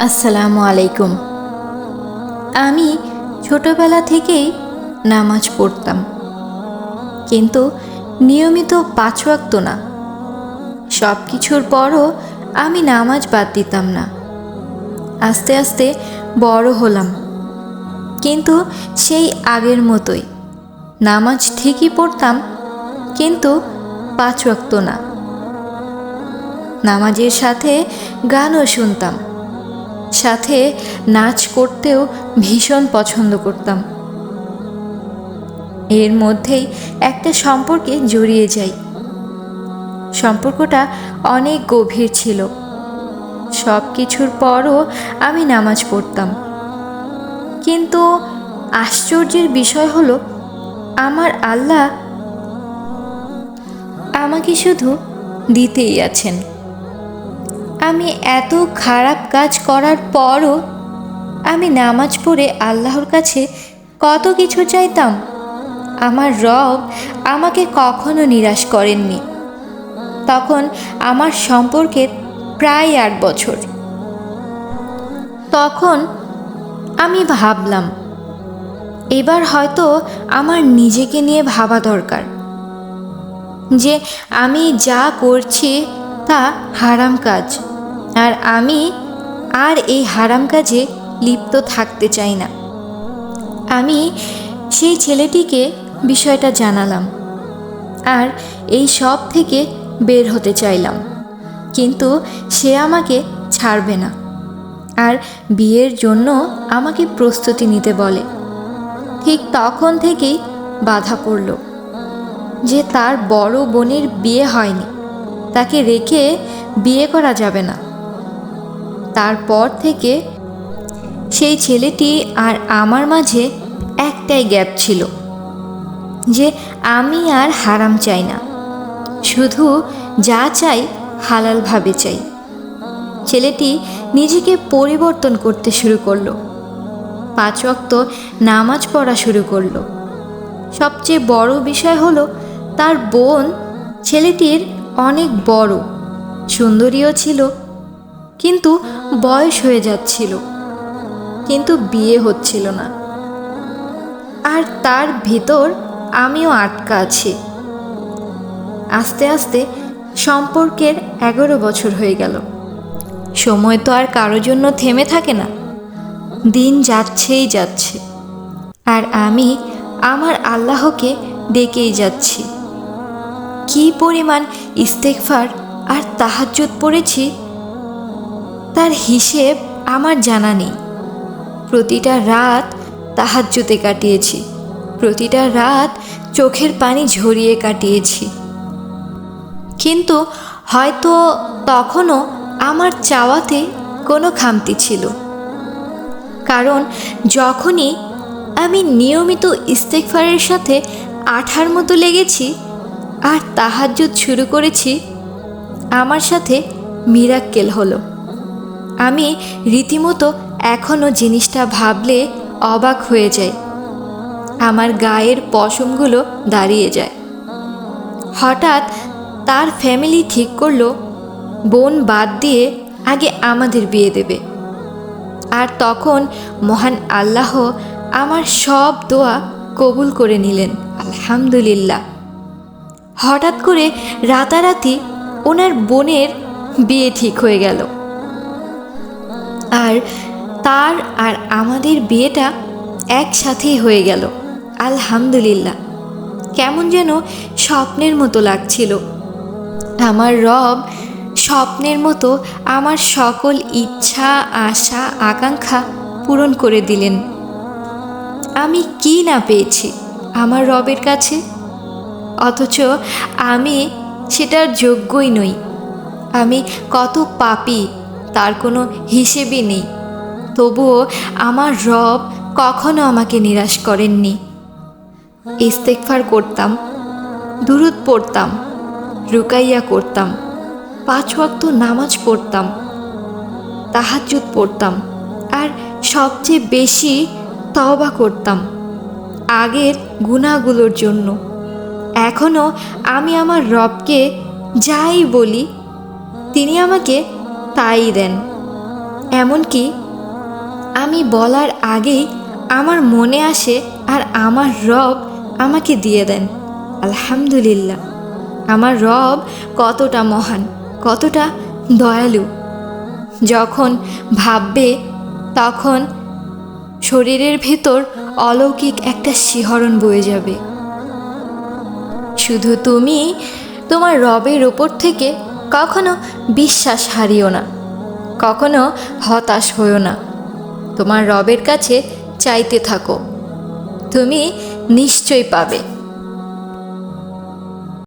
আসসালামু আলাইকুম। আমি ছোটবেলা থেকেই নামাজ পড়তাম। কিন্তু নিয়মিত পাঁচ ওয়াক্ত না। সব কিছুর পরও আমি নামাজ বাদ দিতাম না। আস্তে আস্তে বড় হলাম। কিন্তু সেই আগের মতোই। নামাজ ঠিকই পড়তাম, কিন্তু পাঁচ ওয়াক্ত না। নামাজের সাথে গানও শুনতাম। সাথে নাচ করতেও ভীষণ পছন্দ করতাম। এর মধ্যেই একটা সম্পর্কে জড়িয়ে যাই। সম্পর্কটা অনেক গভীর ছিল। সব কিছুর পরও আমি নামাজ পড়তাম। কিন্তু আশ্চর্যের বিষয় হলো, আমার আল্লাহ আমাকে শুধু দিতেই আছেন। আমি এত খারাপ কাজ করার পরও আমি নামাজ পড়ে আল্লাহর কাছে কত কিছু চাইতাম, আমার রব আমাকে কখনো নিরাশ করেননি। তখন আমার সম্পর্কে প্রায় আট বছর। তখন আমি ভাবলাম, এবার হয়তো আমার নিজেকে নিয়ে ভাবা দরকার যে আমি যা করছি তা হারাম কাজ, আর আমি আর এই হারাম কাজে লিপ্ত থাকতে চাই না। আমি সেই ছেলেটিকে বিষয়টা জানালাম আর এই সব থেকে বের হতে চাইলাম। কিন্তু সে আমাকে ছাড়বে না আর বিয়ের জন্য আমাকে প্রস্তুতি নিতে বলে। ঠিক তখন থেকেই বাধা পড়ল যে তার বড় বোনের বিয়ে হয়নি। তাকে রেখে বিয়ে করা যাবে না। তারপর থেকে সেই ছেলেটি আর আমার মাঝে একটাই গ্যাপ ছিল, যে আমি আর হারাম চাই না। শুধু যা চাই হালালভাবে চাই। ছেলেটি নিজেকে পরিবর্তন করতে শুরু করল। পাঁচ ওয়াক্ত নামাজ পড়া শুরু করল। সবচেয়ে বড় বিষয় হলো তার বোন ছেলেটির অনেক বড়, সুন্দরীও ছিল কিন্তু বয়স হয়ে যাচ্ছিল। কিন্তু বিয়ে হচ্ছিল না। আর তার ভিতর আমিও আটকা আছি। আস্তে আস্তে সম্পর্কের এগারো বছর হয়ে গেল। সময় তো আর কারও জন্য থেমে থাকে না। দিন যাচ্ছেই যাচ্ছে। আর আমি আমার আল্লাহকে ডেকেই যাচ্ছি। কি পরিমাণ ইস্তেকফার আর তাহাজ্জুদ পড়েছি তার হিসেব আমার জানা নেই। প্রতিটা রাত তাহাজ্জুতে কাটিয়েছি। প্রতিটা রাত চোখের পানি ঝরিয়ে কাটিয়েছি। কিন্তু হয়তো তখনও আমার চাওয়াতে কোনো খামতি ছিল। কারণ যখনই আমি নিয়মিত ইস্তেকফারের সাথে আঠার মতো লেগেছি আর তাহাজ্জুদ শুরু করেছি, আমার সাথে মিরাক্কেল হলো। আমি রীতিমতো এখনও জিনিসটা ভাবলে অবাক হয়ে যায় আমার গায়ের পশমগুলো দাঁড়িয়ে যায়। হঠাৎ তার ফ্যামিলি ঠিক করল, বোন বাদ দিয়ে আগে আমাদের বিয়ে দেবে। আর তখন মহান আল্লাহ আমার সব দোয়া কবুল করে নিলেন, আলহামদুলিল্লাহ। হঠাৎ করে রাতারাতি ওনার বোনের বিয়ে ঠিক হয়ে গেল। আর তার আর আমাদের বিয়েটা একসাথেই হয়ে গেল। আলহামদুলিল্লাহ। কেমন যেন স্বপ্নের মতো লাগছিল। আমার রব স্বপ্নের মতো আমার সকল ইচ্ছা, আশা, আকাঙ্ক্ষা পূরণ করে দিলেন। আমি কি না পেয়েছি আমার রবের কাছে? অথচ আমি সেটার যোগ্যই নই। আমি কত পাপি তার কোনো হিসেবই নেই। তবুও আমার রব কখনো আমাকে নিরাশ করেননি। ইস্তেকফার করতাম, দুরুদ পড়তাম, রুকাইয়া করতাম, পাঁচ ওয়াক্ত নামাজ পড়তাম, তাহাজ্জুদ পড়তাম, আর সবচেয়ে বেশি তওবা করতাম আগের গুণাগুলোর জন্য। এখনও আমি আমার রবকে যাই বলি, তিনি আমাকে তাই দেন। এমনকি আমি বলার আগেই আমার মনে আসে আর আমার রব আমাকে দিয়ে দেন। আলহামদুলিল্লাহ। আমার রব কতটা মহান, কতটা দয়ালু। যখন ভাববে, তখন শরীরের ভেতর অলৌকিক একটা শিহরণ বয়ে যাবে। শুধু তুমি তোমার রবের ওপর থেকে কখনো বিশ্বাস হারিও না, কখনো হতাশ হইও না। তোমার রবের কাছে চাইতে থাকো, তুমি নিশ্চয়ই পাবে।